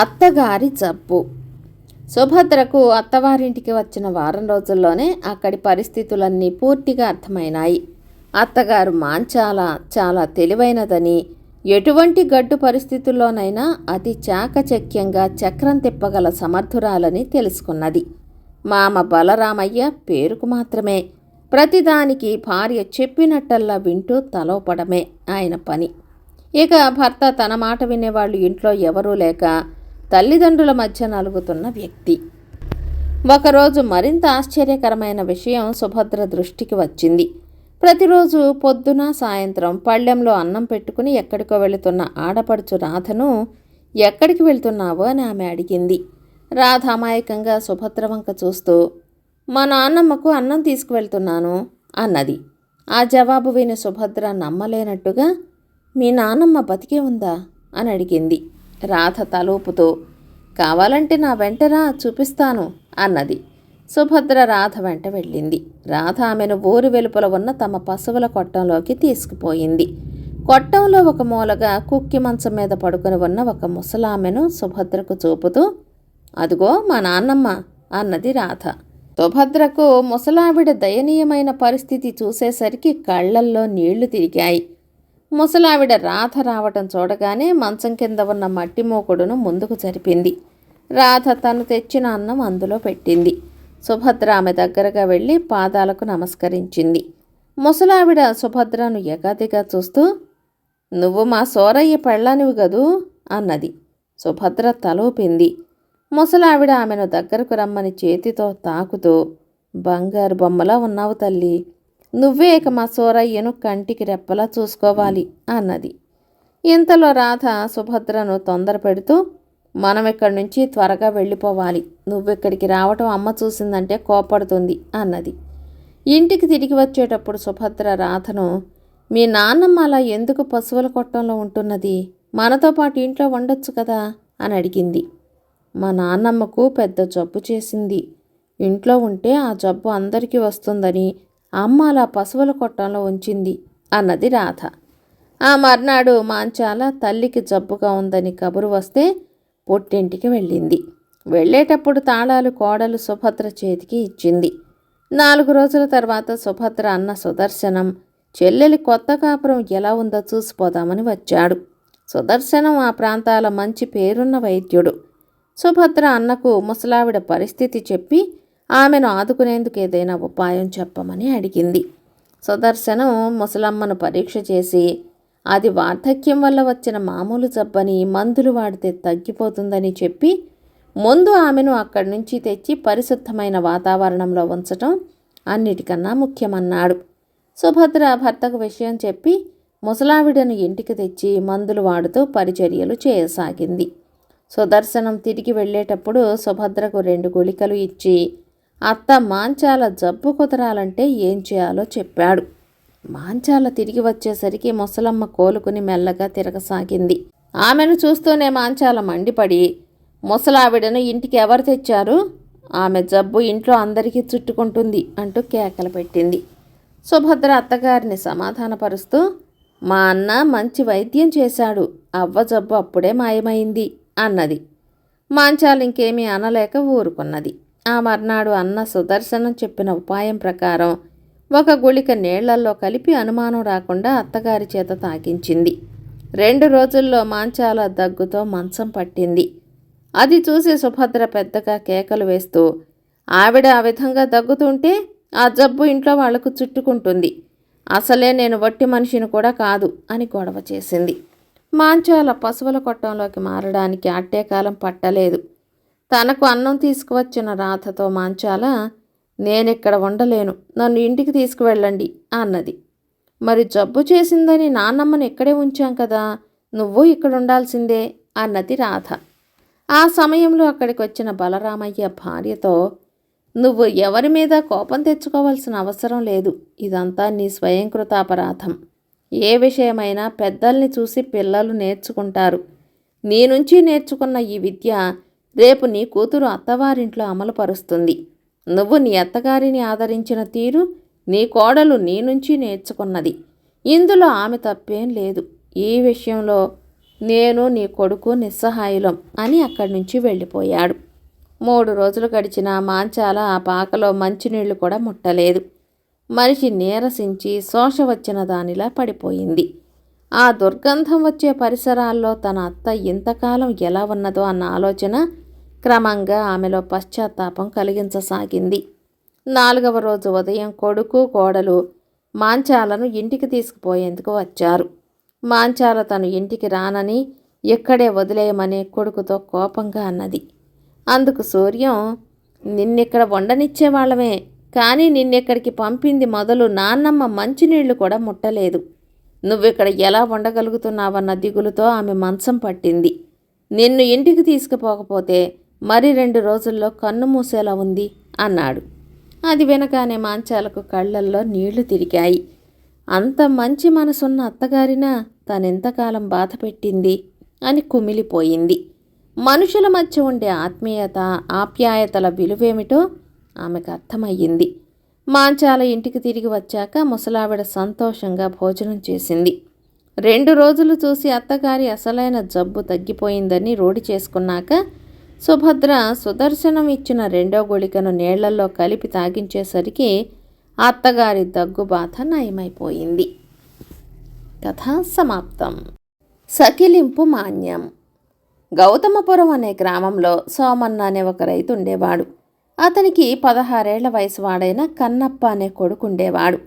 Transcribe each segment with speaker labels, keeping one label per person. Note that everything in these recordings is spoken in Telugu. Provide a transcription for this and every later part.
Speaker 1: అత్తగారి జబ్బు. సుభద్రకు అత్తవారింటికి వచ్చిన వారం రోజుల్లోనే అక్కడి పరిస్థితులన్నీ పూర్తిగా అర్థమైనాయి. అత్తగారు మాంచాల చాలా తెలివైనదని ఎటువంటి గడ్డు పరిస్థితుల్లోనైనా అతి చాకచక్యంగా చక్రం తిప్పగల సమర్థురాలని తెలుసుకున్నది. మామ బలరామయ్య పేరుకు మాత్రమే. ప్రతిదానికి భార్య చెప్పినట్టల్లా వింటూ తలోపడమే ఆయన పని. ఇక భర్త తన మాట వినేవాళ్ళు ఇంట్లో ఎవరూ లేక తల్లిదండ్రుల మధ్య నలుగుతున్న వ్యక్తి. ఒకరోజు మరింత ఆశ్చర్యకరమైన విషయం సుభద్ర దృష్టికి వచ్చింది. ప్రతిరోజు పొద్దున సాయంత్రం పళ్ళెంలో అన్నం పెట్టుకుని ఎక్కడికో వెళుతున్న ఆడపడుచు రాధను ఎక్కడికి వెళ్తున్నావో? అని ఆమె అడిగింది. రాధ అమాయకంగా సుభద్ర వంక చూస్తూ మా నాన్నమ్మకు అన్నం తీసుకువెళ్తున్నాను అన్నది. ఆ జవాబు విని సుభద్ర నమ్మలేనట్టుగా మీ నాన్నమ్మ బతికే ఉందా? అని అడిగింది. రాధ తలూపుతూ కావాలంటే నా వెంటరా చూపిస్తాను అన్నది. సుభద్ర రాధ వెంట వెళ్ళింది. రాధ ఆమెను ఊరి వెలుపల ఉన్న తమ పశువుల కొట్టంలోకి తీసుకుపోయింది. కొట్టంలో ఒక మూలగా కుక్కి మంచం మీద పడుకుని ఉన్న ఒక ముసలామెను సుభద్రకు చూపుతూ అదిగో మా నాన్నమ్మ అన్నది రాధ. సుభద్రకు ముసలావిడ దయనీయమైన పరిస్థితి చూసేసరికి కళ్ళల్లో నీళ్ళు తిరిగాయి. ముసలావిడ రాధ రావటం చూడగానే మంచం కింద ఉన్న మట్టి మూకుడును ముందుకు జరిపింది. రాధ తను తెచ్చిన అన్నం అందులో పెట్టింది. సుభద్ర ఆమె దగ్గరగా వెళ్ళి పాదాలకు నమస్కరించింది. ముసలావిడ సుభద్రను ఎగాదిగా చూస్తూ నువ్వు మా సోరయ్య పెళ్ళానివి గదూ అన్నది. సుభద్ర తలూపింది. ముసలావిడ ఆమెను దగ్గరకు రమ్మని చేతితో తాకుతూ బంగారు బొమ్మలా ఉన్నావు తల్లి నువ్వే ఇక మా సోరయ్యను కంటికి రెప్పలా చూసుకోవాలి అన్నది. ఇంతలో రాధ సుభద్రను తొందర పెడుతూ మనం ఇక్కడి నుంచి త్వరగా వెళ్ళిపోవాలి. నువ్వెక్కడికి రావటం అమ్మ చూసిందంటే కోపడుతుంది అన్నది. ఇంటికి తిరిగి వచ్చేటప్పుడు సుభద్ర రాధను మీ నాన్నమ్మ అలా ఎందుకు పశువుల కొట్టంలో ఉంటున్నది? మనతో పాటు ఇంట్లో ఉండొచ్చు కదా? అని అడిగింది. మా నాన్నమ్మకు పెద్ద జబ్బు చేసింది. ఇంట్లో ఉంటే ఆ జబ్బు అందరికీ వస్తుందని అమ్మ అలా పశువుల కొట్టంలో ఉంచింది అన్నది రాధ. ఆ మర్నాడు మాంచాల తల్లికి జబ్బుగా ఉందని కబురు వస్తే పుట్టింటికి వెళ్ళింది. వెళ్ళేటప్పుడు తాళాలు కోడలు సుభద్ర చేతికి ఇచ్చింది. నాలుగు రోజుల తర్వాత సుభద్ర అన్న సుదర్శనం చెల్లెలి కొత్త కాపురం ఎలా ఉందో చూసిపోదామని వచ్చాడు. సుదర్శనం ఆ ప్రాంతాల మంచి పేరున్న వైద్యుడు. సుభద్ర అన్నకు ముసలావిడ పరిస్థితి చెప్పి ఆమెను ఆదుకునేందుకు ఏదైనా ఉపాయం చెప్పమని అడిగింది. సుదర్శనం ముసలమ్మను పరీక్ష చేసి అది వార్ధక్యం వల్ల వచ్చిన మామూలు జబ్బని మందులు వాడితే తగ్గిపోతుందని చెప్పి ముందు ఆమెను అక్కడి నుంచి తెచ్చి పరిశుద్ధమైన వాతావరణంలో ఉంచటం అన్నిటికన్నా ముఖ్యమన్నాడు. సుభద్ర భర్తకు విషయం చెప్పి ముసలావిడను ఇంటికి తెచ్చి మందులు వాడుతూ పరిచర్యలు చేయసాగింది. సుదర్శనం తిరిగి వెళ్ళేటప్పుడు సుభద్రకు రెండు గుళికలు ఇచ్చి అత్త మాంచాల జబ్బు కుదరాలంటే ఏం చేయాలో చెప్పాడు. మాంచాల తిరిగి వచ్చేసరికి ముసలమ్మ కోలుకుని మెల్లగా తిరగసాగింది. ఆమెను చూస్తూనే మాంచాల మండిపడి ముసలావిడను ఇంటికి ఎవరు తెచ్చారు? ఆమె జబ్బు ఇంట్లో అందరికీ చుట్టుకుంటుంది అంటూ కేకలు పెట్టింది. సుభద్ర అత్తగారిని సమాధానపరుస్తూ మా అన్న మంచి వైద్యం చేశాడు. అవ్వ జబ్బు అప్పుడే మాయమైంది అన్నది. మాంచాలు ఇంకేమీ అనలేక ఊరుకున్నది. ఆ మర్నాడు అన్న సుదర్శనం చెప్పిన ఉపాయం ప్రకారం ఒక గుళిక నీళ్ళల్లో కలిపి అనుమానం రాకుండా అత్తగారి చేత తాకించింది రెండు రోజుల్లో మాంచాల దగ్గుతో మంచం పట్టింది. అది చూసి సుభద్ర పెద్దగా కేకలు వేస్తూ ఆవిడ ఆ విధంగా దగ్గుతుంటే ఆ జబ్బు ఇంట్లో వాళ్ళకు చుట్టుకుంటుంది. అసలే నేను వట్టి మనిషిని కూడా కాదు అని గొడవ చేసింది. మాంచాల పశువుల కొట్టంలోకి మారడానికి అట్టే కాలం పట్టలేదు. తనకు అన్నం తీసుకువచ్చిన రాధతో మాంచాల నేనిక్కడ ఉండలేను నన్ను ఇంటికి తీసుకువెళ్ళండి అన్నది. మరి జబ్బు చేసిందని నాన్నమ్మను ఇక్కడే ఉంచాం కదా నువ్వు ఇక్కడ ఉండాల్సిందే అన్నది రాధ. ఆ సమయంలో అక్కడికి వచ్చిన బలరామయ్య భార్యతో నువ్వు ఎవరి మీద కోపం తెచ్చుకోవాల్సిన అవసరం లేదు ఇదంతా నీ స్వయంకృతాపరాధం. ఏ విషయమైనా పెద్దల్ని చూసి పిల్లలు నేర్చుకుంటారు. నీ నుంచి నేర్చుకున్న ఈ విద్య రేపు నీ కూతురు అత్తవారింట్లో అమలుపరుస్తుంది. నువ్వు నీ అత్తగారిని ఆదరించిన తీరు నీ కోడలు నీ నుంచి నేర్చుకున్నది. ఇందులో ఆమె తప్పేం లేదు. ఈ విషయంలో నేను నీ కొడుకు నిస్సహాయులం అని అక్కడి నుంచి వెళ్ళిపోయాడు. మూడు రోజులు గడిచిన మాంచాల ఆ పాకలో మంచినీళ్ళు కూడా ముట్టలేదు. మనిషి నీరసించి శోష వచ్చిన దానిలా పడిపోయింది. ఆ దుర్గంధం వచ్చే పరిసరాల్లో తన అత్త ఇంతకాలం ఎలా ఉన్నదో అన్న ఆలోచన క్రమంగా ఆమెలో పశ్చాత్తాపం కలిగించసాగింది. నాలుగవ రోజు ఉదయం కొడుకు కోడలు మాంచాలను ఇంటికి తీసుకుపోయేందుకు వచ్చారు. మాంచాల తను ఇంటికి రానని ఇక్కడే వదిలేయమని కొడుకుతో కోపంగా అన్నది. అందుకు సూర్యం నిన్నిక్కడ వండనిచ్చేవాళ్ళమే కానీ నిన్నెక్కడికి పంపింది మొదలు నాన్నమ్మ మంచినీళ్ళు కూడా ముట్టలేదు. నువ్విక్కడ ఎలా ఉండగలుగుతున్నావన్న దిగులుతో ఆమె మంచం పట్టింది. నిన్ను ఇంటికి తీసుకుపోకపోతే మరి రెండు రోజుల్లో కన్ను మూసేలా ఉంది అన్నాడు. అది వినగానే మాంచాలకు కళ్ళల్లో నీళ్ళు తిరిగాయి. అంత మంచి మనసున్న అత్తగారిన తనెంతకాలం బాధ పెట్టింది అని కుమిలిపోయింది. మనుషుల మధ్య ఉండే ఆత్మీయత ఆప్యాయతల విలువేమిటో ఆమెకు అర్థమయ్యింది. మాంచాల ఇంటికి తిరిగి వచ్చాక ముసలావిడ సంతోషంగా భోజనం చేసింది. రెండు రోజులు చూసి అత్తగారి అసలైన జబ్బు తగ్గిపోయిందని రోడి చేసుకున్నాక సుభద్ర సుదర్శనం ఇచ్చిన రెండో గుళికను నీళ్ళలో కలిపి తాగించేసరికి అత్తగారి దగ్గు బాధ నయమైపోయింది. కథ సమాప్తం. సకిలింపు మాన్యం. గౌతమపురం అనే గ్రామంలో సోమన్న అనే ఒక రైతు ఉండేవాడు. అతనికి పదహారేళ్ళ వయసు వాడైన కన్నప్ప అనే కొడుకు ఉండేవాడు.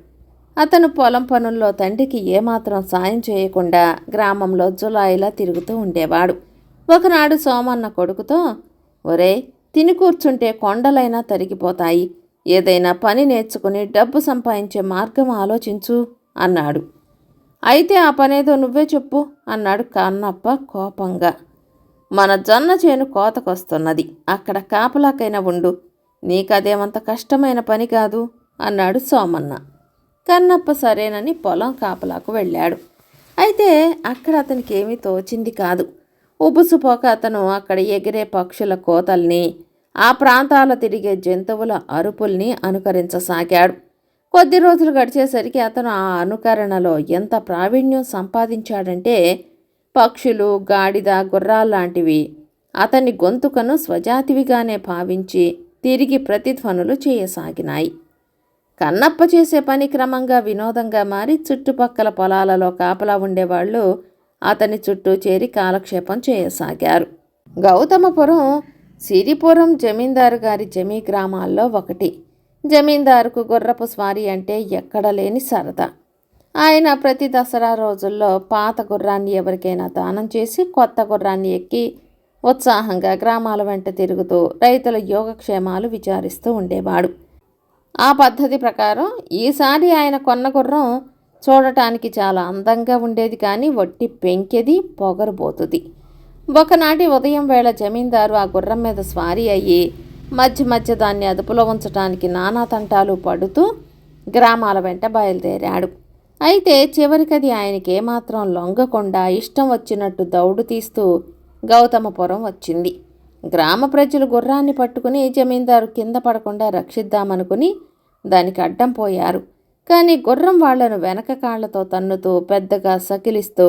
Speaker 1: అతను పొలం పనుల్లో తండ్రికి ఏమాత్రం సాయం చేయకుండా గ్రామంలో జులాయిలా తిరుగుతూ ఉండేవాడు. ఒకనాడు సోమన్న కొడుకుతో ఒరే తిని కూర్చుంటే కొండలైనా తరిగిపోతాయి. ఏదైనా పని నేర్చుకుని డబ్బు సంపాదించే మార్గం ఆలోచించు అన్నాడు. అయితే ఆ పనేదో నువ్వే చెప్పు అన్నాడు కన్నప్ప కోపంగా. మన జొన్న చేను కోతకొస్తున్నది. అక్కడ కాపలాకైనా ఉండు. నీకదేమంత కష్టమైన పని కాదు అన్నాడు సోమన్న. కన్నప్ప సరేనని పొలం కాపలాకు వెళ్ళాడు. అయితే అక్కడ అతనికి ఏమీ తోచింది కాదు. ఉబుసుపోక అతను అక్కడ ఎగిరే పక్షుల కోతల్ని ఆ ప్రాంతాల తిరిగే జంతువుల అరుపుల్ని అనుకరించసాగాడు. కొద్ది రోజులు గడిచేసరికి అతను ఆ అనుకరణలో ఎంత ప్రావీణ్యం సంపాదించాడంటే పక్షులు గాడిద గుర్రాల్లాంటివి అతని గొంతుకను స్వజాతివిగానే భావించి తిరిగి ప్రతిధ్వనులు చేయసాగినాయి. కన్నప్ప చేసే పని క్రమంగా వినోదంగా మారి చుట్టుపక్కల పొలాలలో కాపలా ఉండేవాళ్ళు అతని చుట్టూ చేరి కాలక్షేపం చేయసాగారు. గౌతమపురం సిరిపురం జమీందారు గారి జమీ గ్రామాల్లో ఒకటి. జమీందారుకు గుర్రపు స్వారీ అంటే ఎక్కడ లేని సరదా. ఆయన ప్రతి దసరా రోజుల్లో పాత గుర్రాన్ని ఎవరికైనా దానం చేసి కొత్త గుర్రాన్ని ఎక్కి ఉత్సాహంగా గ్రామాల వెంట తిరుగుతూ రైతుల యోగక్షేమాలు విచారిస్తూ ఉండేవాడు. ఆ పద్ధతి ప్రకారం ఈసారి ఆయన కొన్న గుర్రం చూడటానికి చాలా అందంగా ఉండేది కానీ వట్టి పెంకెది పొగరుబోతుంది. ఒకనాటి ఉదయం వేళ జమీందారు ఆ గుర్రం మీద స్వారీ అయ్యి మధ్య మధ్య దాన్ని అదుపులో ఉంచడానికి నానా తంటాలు పడుతూ గ్రామాల వెంట బయలుదేరాడు. అయితే చివరికది ఆయనకి ఏమాత్రం లొంగకుండా ఇష్టం వచ్చినట్టు దౌడు తీస్తూ గౌతమపురం వచ్చింది. గ్రామ ప్రజలు గుర్రాన్ని పట్టుకుని జమీందారు కింద పడకుండా రక్షిద్దామనుకుని దానికి అడ్డం పోయారు. కానీ గుర్రం వాళ్ళను వెనక కాళ్ళతో తన్నుతూ పెద్దగా సకిలిస్తూ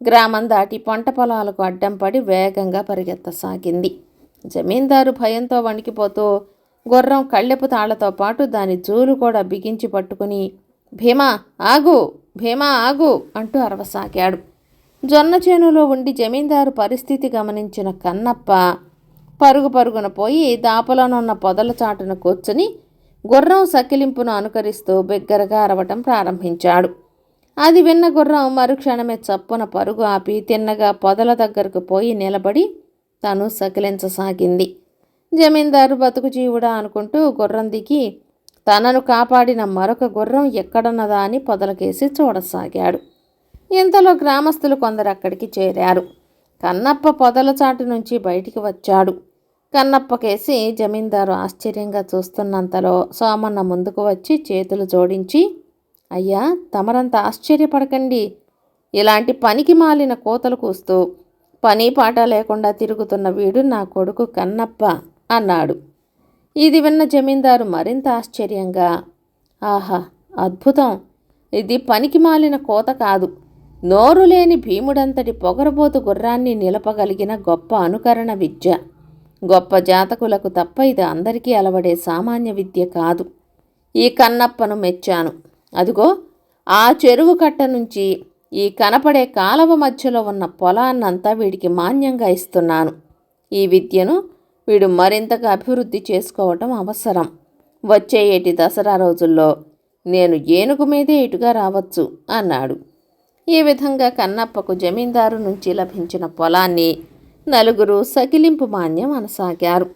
Speaker 1: గ్రామం దాటి పంట పొలాలకు అడ్డం పడి వేగంగా పరిగెత్తసాగింది. జమీందారు భయంతో వణికిపోతూ గుర్రం కళ్ళెపు తాళ్ళతో పాటు దాని జూలు కూడా బిగించి పట్టుకుని భీమా ఆగు భీమా ఆగు అంటూ అరవసాగాడు. జొన్న చేనులో ఉండి జమీందారు పరిస్థితి గమనించిన కన్నప్ప పరుగు పరుగున పోయి దాపలోనున్న పొదల చాటున కూర్చుని గుర్రం సకిలింపును అనుకరిస్తూ బిగ్గరగా అరవటం ప్రారంభించాడు. అది విన్న గుర్రం మరుక్షణమే చప్పున పరుగు ఆపి తిన్నగా పొదల దగ్గరకు పోయి నిలబడి తను సకిలించసాగింది. జమీందారు బతుకు జీవుడా అనుకుంటూ గుర్రం దిగి తనను కాపాడిన మరొక గుర్రం ఎక్కడున్నదా అని పొదలకేసి చూడసాగాడు. ఇంతలో గ్రామస్తులు కొందరు అక్కడికి చేరారు. కన్నప్ప పొదల చాటు నుంచి బయటికి వచ్చాడు. కన్నప్పకేసి జమీందారు ఆశ్చర్యంగా చూస్తున్నంతలో సోమన్న ముందుకు వచ్చి చేతులు జోడించి అయ్యా తమరంత ఆశ్చర్యపడకండి. ఇలాంటి పనికి మాలిన కోతలు కూస్తూ పని పాట లేకుండా తిరుగుతున్న వీడు నా కొడుకు కన్నప్ప అన్నాడు. ఇది విన్న జమీందారు మరింత ఆశ్చర్యంగా ఆహా అద్భుతం. ఇది పనికి మాలిన కోత కాదు. నోరు లేని భీముడంతటి పొగరబోతు గుర్రాన్ని నిలపగలిగిన గొప్ప అనుకరణ విద్య. గొప్ప జాతకులకు తప్ప ఇది అందరికీ అలవడే సామాన్య విద్య కాదు. ఈ కన్నప్పను మెచ్చాను. అదిగో ఆ చెరువు కట్ట నుంచి ఈ కనపడే కాలవ మధ్యలో ఉన్న పొలాన్నంతా వీడికి మాన్యంగా ఇస్తున్నాను. ఈ విద్యను వీడు మరింతగా అభివృద్ధి చేసుకోవటం అవసరం. వచ్చే ఏటి దసరా రోజుల్లో నేను ఏనుగు మీదే ఇటుగా రావచ్చు అన్నాడు. ఈ విధంగా కన్నప్పకు జమీందారు నుంచి లభించిన పొలాన్ని నలుగురు సకిలింపు మాన్యం అనసాగారు.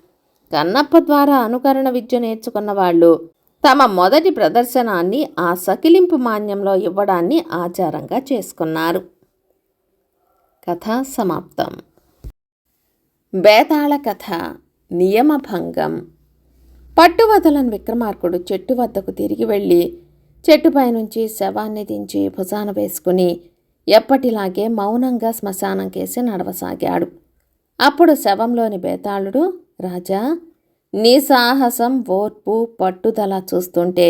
Speaker 1: కన్నప్ప ద్వారా అనుకరణ విద్య నేర్చుకున్న వాళ్ళు తమ మొదటి ప్రదర్శనాన్ని ఆ సకిలింపు మాన్యంలో ఇవ్వడాన్ని ఆచారంగా చేసుకున్నారు. కథ సమాప్తం. బేతాళ కథ నియమభంగం. పట్టువదలని విక్రమార్కుడు చెట్టు వద్దకు తిరిగి వెళ్ళి చెట్టుపై నుంచి శవాన్ని దించి భుజాన వేసుకుని ఎప్పటిలాగే మౌనంగా శ్మశానం కేసి నడవసాగాడు. అప్పుడు శవంలోని బేతాళుడు రాజా నీ సాహసం ఓర్పు పట్టుదల చూస్తుంటే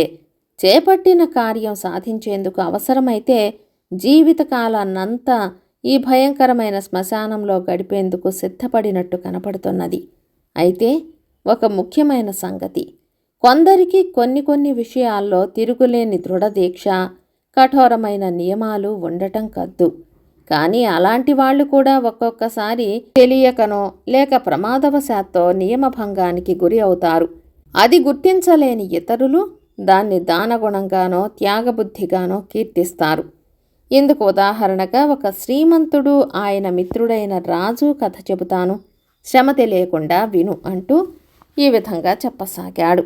Speaker 1: చేపట్టిన కార్యం సాధించేందుకు అవసరమైతే జీవితకాలాన్నంతా ఈ భయంకరమైన శ్మశానంలో గడిపేందుకు సిద్ధపడినట్టు కనపడుతున్నది. అయితే ఒక ముఖ్యమైన సంగతి. కొందరికి కొన్ని కొన్ని విషయాల్లో తిరుగులేని దృఢదీక్ష కఠోరమైన నియమాలు ఉండటం కద్దు. కానీ అలాంటి వాళ్ళు కూడా ఒక్కొక్కసారి తెలియకనో లేక ప్రమాదవశాత్తో నియమభంగానికి గురి అవుతారు. అది గుర్తించలేని ఇతరులు దాన్ని దానగుణంగానో త్యాగబుద్ధిగానో కీర్తిస్తారు. ఇందుకు ఉదాహరణగా ఒక శ్రీమంతుడు ఆయన మిత్రుడైన రాజు కథ చెబుతాను. శ్రమ తెలియకుండా విను అంటూ ఈ విధంగా చెప్పసాగాడు.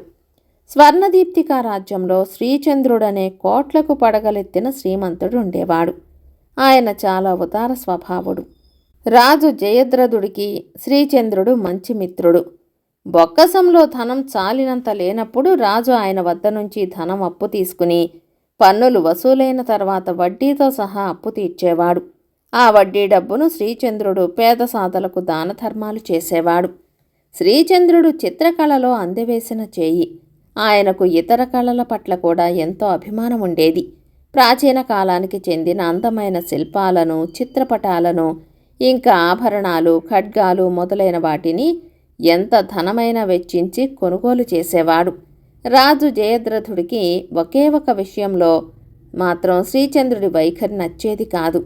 Speaker 1: స్వర్ణదీప్తికా రాజ్యంలో శ్రీచంద్రుడనే కోట్లకు పడగలెత్తిన శ్రీమంతుడు ఉండేవాడు. ఆయన చాలా ఉదార స్వభావుడు. రాజు జయద్రథుడికి శ్రీచంద్రుడు మంచి మిత్రుడు. బొక్కసంలో ధనం చాలినంత లేనప్పుడు రాజు ఆయన వద్ద నుంచి ధనం అప్పు తీసుకుని పన్నులు వసూలైన తర్వాత వడ్డీతో సహా అప్పు తీర్చేవాడు. ఆ వడ్డీ డబ్బును శ్రీచంద్రుడు పేద సాధలకు దాన ధర్మాలు చేసేవాడు. శ్రీచంద్రుడు చిత్రకళలో అందవేసిన చేయి. ఆయనకు ఇతర కళల పట్ల కూడా ఎంతో అభిమానం ఉండేది ప్రాచీన కాలానికి చెందిన అందమైన శిల్పాలను చిత్రపటాలను ఇంకా ఆభరణాలు ఖడ్గాలు మొదలైన వాటిని ఎంత ధనమైన వెచ్చించి కొనుగోలు చేసేవాడు. రాజు జయద్రథుడికి ఒకే ఒక విషయంలో మాత్రం శ్రీచంద్రుడి వైఖరి నచ్చేది కాదు.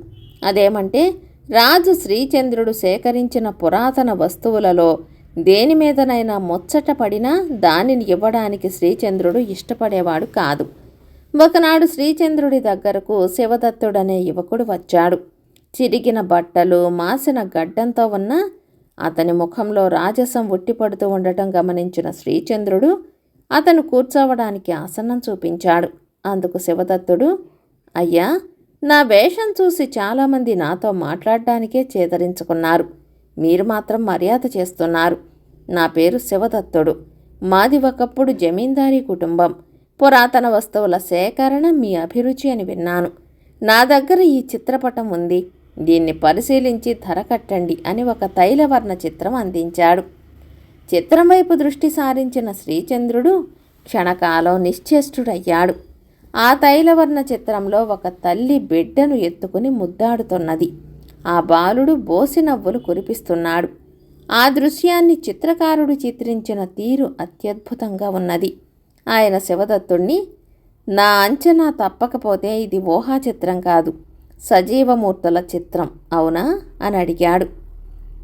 Speaker 1: అదేమంటే రాజు శ్రీచంద్రుడు సేకరించిన పురాతన వస్తువులలో దేని మీదనైనా ముచ్చట పడినా దానిని ఇవ్వడానికి శ్రీచంద్రుడు ఇష్టపడేవాడు కాదు. ఒకనాడు శ్రీచంద్రుడి దగ్గరకు శివదత్తుడనే యువకుడు వచ్చాడు. చిరిగిన బట్టలు మాసిన గడ్డంతో ఉన్న అతని ముఖంలో రాజసం ఉట్టిపడుతూ ఉండటం గమనించిన శ్రీచంద్రుడు అతను కూర్చోవడానికి ఆసనం చూపించాడు. అందుకు శివదత్తుడు అయ్యా నా వేషం చూసి చాలామంది నాతో మాట్లాడడానికే చేదరించుకున్నారు. మీరు మాత్రం మర్యాద చేస్తున్నారు. నా పేరు శివదత్తుడు. మాది ఒకప్పుడు జమీందారీ కుటుంబం. పురాతన వస్తువుల సేకరణ మీ అభిరుచి అని విన్నాను. నా దగ్గర ఈ చిత్రపటం ఉంది. దీన్ని పరిశీలించి ధర కట్టండి అని ఒక తైలవర్ణ చిత్రం అందించాడు. చిత్రం వైపు దృష్టి సారించిన శ్రీచంద్రుడు క్షణకాలం నిశ్చేష్టుడయ్యాడు. ఆ తైలవర్ణ చిత్రంలో ఒక తల్లి బిడ్డను ఎత్తుకుని ముద్దాడుతున్నది. ఆ బాలుడు బోసి నవ్వులు కురిపిస్తున్నాడు. ఆ దృశ్యాన్ని చిత్రకారుడు చిత్రించిన తీరు అత్యద్భుతంగా ఉన్నది. ఆయన శివదత్తుణ్ణి నా అంచనా తప్పకపోతే ఇది ఊహా చిత్రం కాదు సజీవమూర్తుల చిత్రం అవునా అని అడిగాడు.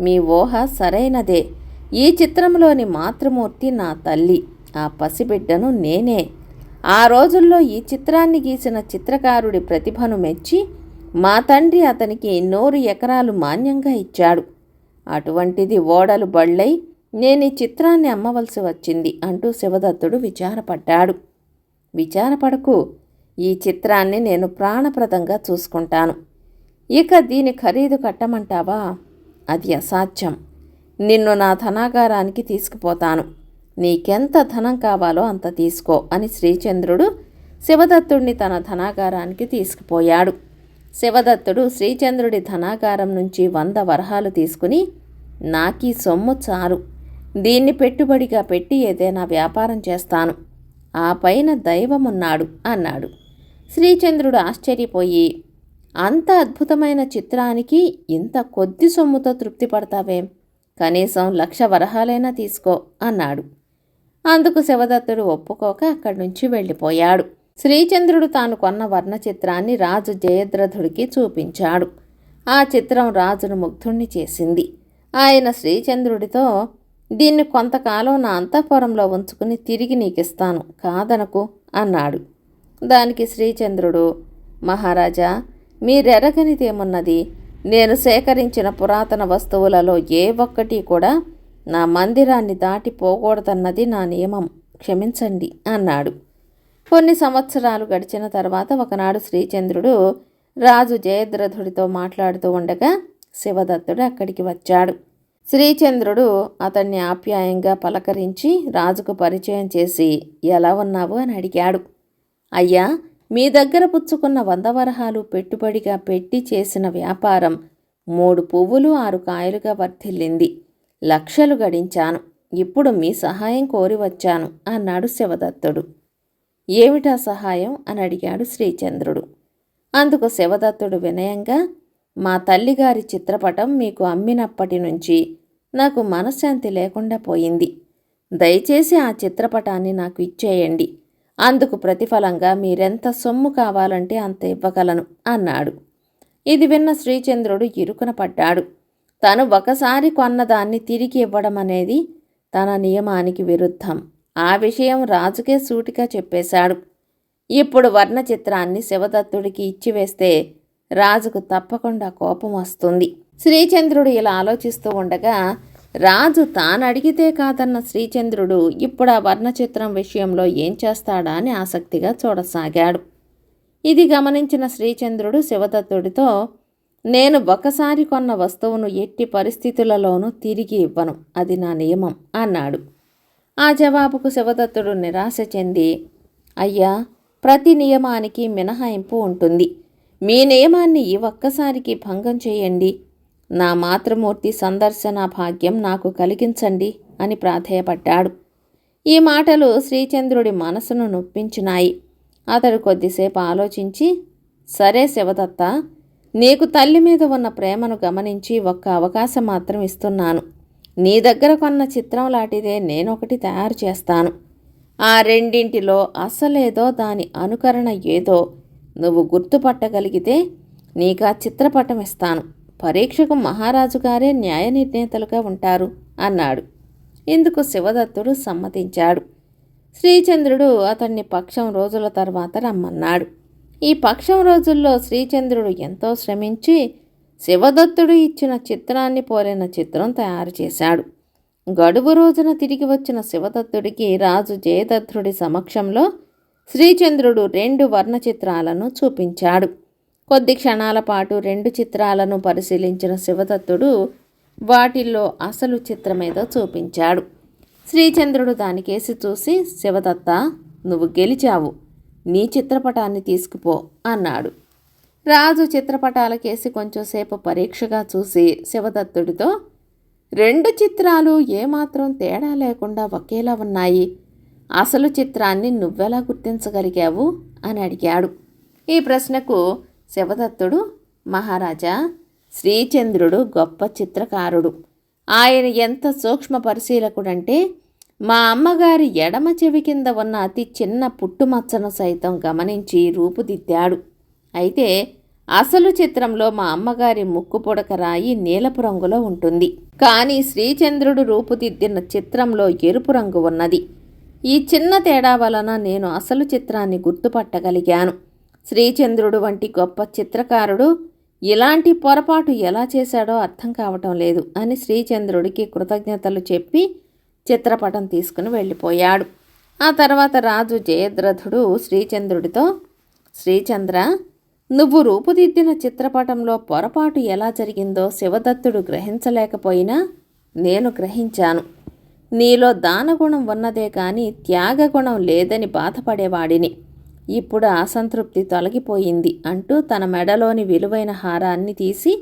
Speaker 1: మీ ఊహ సరైనదే. ఈ చిత్రంలోని మాతృమూర్తి నా తల్లి. ఆ పసిబిడ్డను నేనే. ఆ రోజుల్లో ఈ చిత్రాన్ని గీసిన చిత్రకారుడి ప్రతిభను మెచ్చి మా తండ్రి అతనికి నూరు ఎకరాలు మాన్యంగా ఇచ్చాడు. అటువంటిది ఓడలు బళ్ళై నేను ఈ చిత్రాన్ని అమ్మవలసి వచ్చింది అంటూ శివదత్తుడు విచారపడ్డాడు. విచారపడకు. ఈ చిత్రాన్ని నేను ప్రాణప్రదంగా చూసుకుంటాను. ఇక దీని ఖరీదు కట్టమంటావా? అది అసాధ్యం. నిన్ను నా ధనాగారానికి తీసుకుపోతాను. నీకెంత ధనం కావాలో అంత తీసుకో అని శ్రీచంద్రుడు శివదత్తుడిని తన ధనాగారానికి తీసుకుపోయాడు. శివదత్తుడు శ్రీచంద్రుడి ధనాగారం నుంచి వంద వరహాలు తీసుకుని నాకీ సొమ్ము చాలు. దీన్ని పెట్టుబడిగా పెట్టి ఏదైనా వ్యాపారం చేస్తాను. ఆ పైన దైవమున్నాడు అన్నాడు. శ్రీచంద్రుడు ఆశ్చర్యపోయి అంత అద్భుతమైన చిత్రానికి ఇంత కొద్ది సొమ్ముతో తృప్తి పడతావేం? కనీసం లక్ష వరహాలైనా తీసుకో అన్నాడు. అందుకు శివదత్తుడు ఒప్పుకోక అక్కడి నుంచి వెళ్ళిపోయాడు. శ్రీచంద్రుడు తాను కొన్న వర్ణ చిత్రాన్ని రాజు జయద్రథుడికి చూపించాడు. ఆ చిత్రం రాజును ముగ్ధుణ్ణి చేసింది. ఆయన శ్రీచంద్రుడితో దీన్ని కొంతకాలం నా అంతఃపురంలో ఉంచుకుని తిరిగి నీకిస్తాను కాదనకు అన్నాడు. దానికి శ్రీచంద్రుడు మహారాజా మీరెరగనిదేమున్నది? నేను సేకరించిన పురాతన వస్తువులలో ఏ ఒక్కటి కూడా నా మందిరాన్ని దాటిపోకూడదన్నది నా నియమం. క్షమించండి అన్నాడు. కొన్ని సంవత్సరాలు గడిచిన తర్వాత ఒకనాడు శ్రీచంద్రుడు రాజు జయద్రథుడితో మాట్లాడుతూ ఉండగా శివదత్తుడు అక్కడికి వచ్చాడు. శ్రీచంద్రుడు అతన్ని ఆప్యాయంగా పలకరించి రాజుకు పరిచయం చేసి ఎలా ఉన్నావు? అని అడిగాడు. అయ్యా మీ దగ్గర పుచ్చుకున్న వంద వరహాలు పెట్టుబడిగా పెట్టి చేసిన వ్యాపారం మూడు పువ్వులు ఆరు కాయలుగా వర్ధిల్లింది. లక్షలు గడించాను. ఇప్పుడు మీ సహాయం కోరి వచ్చాను అన్నాడు శివదత్తుడు. ఏమిటా సహాయం? అని అడిగాడు శ్రీచంద్రుడు. అందుకు శివదత్తుడు వినయంగా మా తల్లిగారి చిత్రపటం మీకు అమ్మినప్పటి నుంచి నాకు మనశ్శాంతి లేకుండా పోయింది. దయచేసి ఆ చిత్రపటాన్ని నాకు ఇచ్చేయండి. అందుకు ప్రతిఫలంగా మీరెంత సొమ్ము కావాలంటే అంత ఇవ్వగలను అన్నాడు. ఇది విన్న శ్రీచంద్రుడు ఇరుకున పడ్డాడు. తను ఒకసారి కొన్నదాన్ని తిరిగి ఇవ్వడం అనేది తన నియమానికి విరుద్ధం. ఆ విషయం రాజుకే సూటిగా చెప్పేశాడు. ఇప్పుడు వర్ణ చిత్రాన్ని శివదత్తుడికి ఇచ్చివేస్తే రాజుకు తప్పకుండా కోపం వస్తుంది. శ్రీచంద్రుడు ఇలా ఆలోచిస్తూ ఉండగా రాజు తాను అడిగితే కాదన్న శ్రీచంద్రుడు ఇప్పుడు ఆ వర్ణచిత్రం విషయంలో ఏం చేస్తాడా అని ఆసక్తిగా చూడసాగాడు. ఇది గమనించిన శ్రీచంద్రుడు శివదత్తుడితో నేను ఒకసారి కొన్న వస్తువును ఎట్టి పరిస్థితులలోనూ తిరిగి ఇవ్వను అది నా నియమం అన్నాడు. ఆ జవాబుకు శివదత్తుడు నిరాశ చెంది అయ్యా ప్రతి నియమానికి మినహాయింపు ఉంటుంది. మీ నియమాన్ని ఈ ఒక్కసారికి భంగం చేయండి. నా మాతృమూర్తి సందర్శన భాగ్యం నాకు కలిగించండి అని ప్రాధేయపడ్డాడు. ఈ మాటలు శ్రీచంద్రుడి మనసును నొప్పించినాయి. అతడు కొద్దిసేపు ఆలోచించి సరే శివదత్త నీకు తల్లి మీద ఉన్న ప్రేమను గమనించి ఒక్క అవకాశం మాత్రం ఇస్తున్నాను. నీ దగ్గర కొన్న చిత్రం లాంటిదే నేనొకటి తయారు చేస్తాను. ఆ రెండింటిలో అసలేదో దాని అనుకరణ ఏదో నువ్వు గుర్తుపట్టగలిగితే నీకు ఆ చిత్రపటం ఇస్తాను పరీక్షకు మహారాజు గారే న్యాయ నిర్ణేతలుగా ఉంటారు అన్నాడు. ఇందుకు శివదత్తుడు సమ్మతించాడు. శ్రీచంద్రుడు అతన్ని పక్షం రోజుల తర్వాత రమ్మన్నాడు. ఈ పక్షం రోజుల్లో శ్రీచంద్రుడు ఎంతో శ్రమించి శివదత్తుడు ఇచ్చిన చిత్రాన్ని పోలిన చిత్రం తయారు చేశాడు. గడువు రోజున తిరిగి వచ్చిన శివదత్తుడికి రాజు జయదత్తుడి సమక్షంలో శ్రీచంద్రుడు రెండు వర్ణ చిత్రాలను చూపించాడు. కొద్ది క్షణాల పాటు రెండు చిత్రాలను పరిశీలించిన శివదత్తుడు వాటిల్లో అసలు చిత్రమేదో చూపించాడు. శ్రీచంద్రుడు దానికేసి చూసి శివదత్త నువ్వు గెలిచావు. నీ చిత్రపటాన్ని తీసుకుపో అన్నాడు. రాజు చిత్రపటాలకేసి కొంచెంసేపు పరీక్షగా చూసి శివదత్తుడితో రెండు చిత్రాలు ఏమాత్రం తేడా లేకుండా ఒకేలా ఉన్నాయి. అసలు చిత్రాన్ని నువ్వెలా గుర్తించగలిగావు? అని అడిగాడు. ఈ ప్రశ్నకు శివదత్తుడు మహారాజా శ్రీచంద్రుడు గొప్ప చిత్రకారుడు. ఆయన ఎంత సూక్ష్మ పరిశీలకుడంటే మా అమ్మగారి ఎడమ చెవి కింద ఉన్న అతి చిన్న పుట్టుమచ్చను సైతం గమనించి రూపుదిద్దాడు. అయితే అసలు చిత్రంలో మా అమ్మగారి ముక్కు పుడక రాయి నీలపు రంగులో ఉంటుంది. కానీ శ్రీచంద్రుడు రూపుదిద్దిన చిత్రంలో ఎరుపు రంగు ఉన్నది. ఈ చిన్న తేడా వలన నేను అసలు చిత్రాన్ని గుర్తుపట్టగలిగాను. శ్రీచంద్రుడు వంటి గొప్ప చిత్రకారుడు ఇలాంటి పొరపాటు ఎలా చేశాడో అర్థం కావటం లేదు అని శ్రీచంద్రుడికి కృతజ్ఞతలు చెప్పి చిత్రపటం తీసుకుని వెళ్ళిపోయాడు. ఆ తర్వాత రాజు జయద్రథుడు శ్రీచంద్రుడితో శ్రీచంద్ర నువ్వు రూపుదిద్దిన చిత్రపటంలో పొరపాటు ఎలా జరిగిందో శివదత్తుడు గ్రహించలేకపోయినా నేను గ్రహించాను. నీలో దానగుణం ఉన్నదే కానీ త్యాగగుణం లేదని బాధపడేవాడిని. ఇప్పుడు అసంతృప్తి తొలగిపోయింది అంటూ తన మెడలోని విలువైన హారాన్ని తీసి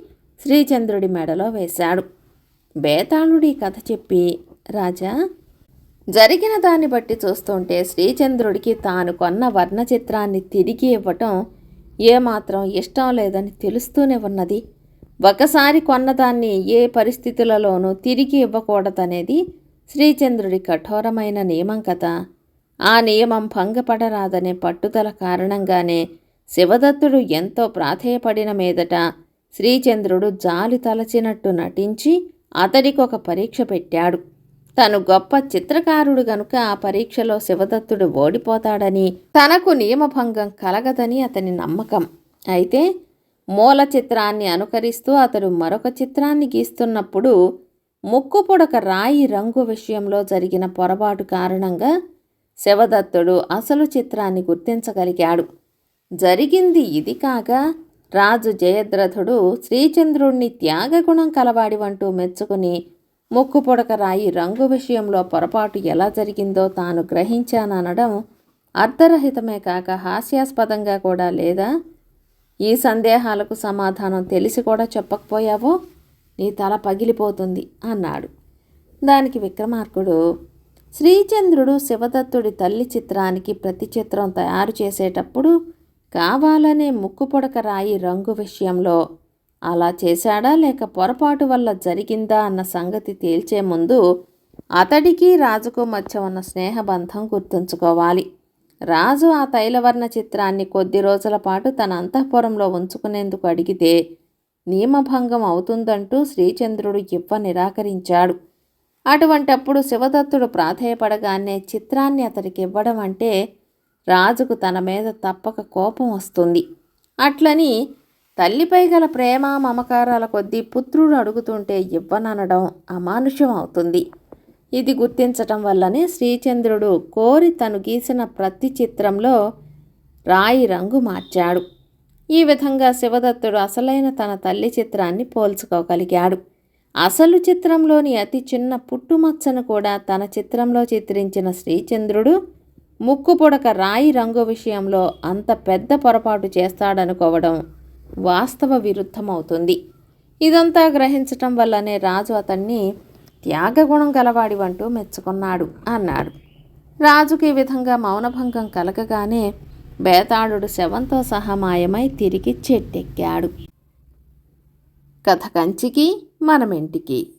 Speaker 1: శ్రీచంద్రుడి మెడలో వేశాడు. బేతాళుడి కథ చెప్పి రాజా జరిగిన దాన్ని బట్టి చూస్తుంటే శ్రీచంద్రుడికి తాను కొన్న వర్ణ చిత్రాన్ని తిరిగి ఇవ్వటం ఏమాత్రం ఇష్టం లేదని తెలుస్తూనే ఉన్నది. ఒకసారి కొన్నదాన్ని ఏ పరిస్థితులలోనూ తిరిగి ఇవ్వకూడదనేది శ్రీచంద్రుడి కఠోరమైన నియమం కదా. ఆ నియమం భంగపడరాదనే పట్టుదల కారణంగానే శివదత్తుడు ఎంతో ప్రాధేయపడిన మీదట శ్రీచంద్రుడు జాలి తలచినట్టు నటించి అతడికి ఒక పరీక్ష పెట్టాడు. తను గొప్ప చిత్రకారుడు గనుక ఆ పరీక్షలో శివదత్తుడు ఓడిపోతాడని తనకు నియమభంగం కలగదని అతని నమ్మకం. అయితే మూల చిత్రాన్ని అనుకరిస్తూ అతడు మరొక చిత్రాన్ని గీస్తున్నప్పుడు ముక్కు పొడక రాయి రంగు విషయంలో జరిగిన పొరపాటు కారణంగా శివదత్తుడు అసలు చిత్రాన్ని గుర్తించగలిగాడు. జరిగింది ఇది కాగా రాజు జయద్రథుడు శ్రీచంద్రుణ్ణి త్యాగగుణం కలవాడివంటూ మెచ్చుకుని ముక్కు పొడక రాయి రంగు విషయంలో పొరపాటు ఎలా జరిగిందో తాను గ్రహించాననడం అర్థరహితమే కాక హాస్యాస్పదంగా కూడా లేదా? ఈ సందేహాలకు సమాధానం తెలిసి కూడా చెప్పకపోయావో? నీ తల పగిలిపోతుంది అన్నాడు. దానికి విక్రమార్కుడు శ్రీచంద్రుడు శివదత్తుడి తల్లి చిత్రానికి ప్రతి చిత్రం తయారు చేసేటప్పుడు కావాలనే ముక్కుపొడక రాయి రంగు విషయంలో అలా చేశాడా లేక పొరపాటు వల్ల జరిగిందా అన్న సంగతి తేల్చే ముందు అతడికి రాజుకు మధ్య ఉన్న స్నేహబంధం గుర్తుంచుకోవాలి. రాజు ఆ తైలవర్ణ చిత్రాన్ని కొద్ది రోజుల పాటు తన అంతఃపురంలో ఉంచుకునేందుకు అడిగితే నియమభంగం అవుతుందంటూ శ్రీచంద్రుడు ఇవ్వ నిరాకరించాడు. అటువంటప్పుడు శివదత్తుడు ప్రాధేయపడగానే చిత్రాన్ని అతడికి ఇవ్వడం అంటే రాజుకు తన మీద తప్పక కోపం వస్తుంది. అట్లని తల్లిపై గల ప్రేమ మమకారాల కొద్దీ పుత్రుడు అడుగుతుంటే ఇవ్వననడం అమానుష్యం అవుతుంది. ఇది గుర్తించటం వల్లనే శ్రీచంద్రుడు కోరి తను గీసిన ప్రతి చిత్రంలో రాయి రంగు మార్చాడు. ఈ విధంగా శివదత్తుడు అసలైన తన తల్లి చిత్రాన్ని పోల్చుకోగలిగాడు. అసలు చిత్రంలోని అతి చిన్న పుట్టుమచ్చను కూడా తన చిత్రంలో చిత్రించిన శ్రీచంద్రుడు ముక్కు పొడక రాయి రంగు విషయంలో అంత పెద్ద పొరపాటు చేస్తాడనుకోవడం వాస్తవ విరుద్ధమవుతుంది. ఇదంతా గ్రహించటం వల్లనే రాజు అతన్ని త్యాగగుణం గలవాడివంటూ మెచ్చుకున్నాడు అన్నాడు. రాజుకి ఈ విధంగా మౌనభంగం కలగగానే బేతాళుడు శవంతో సహా మాయమై తిరిగి చెట్టెక్కాడు. కథ కంచికి మనమింటికి.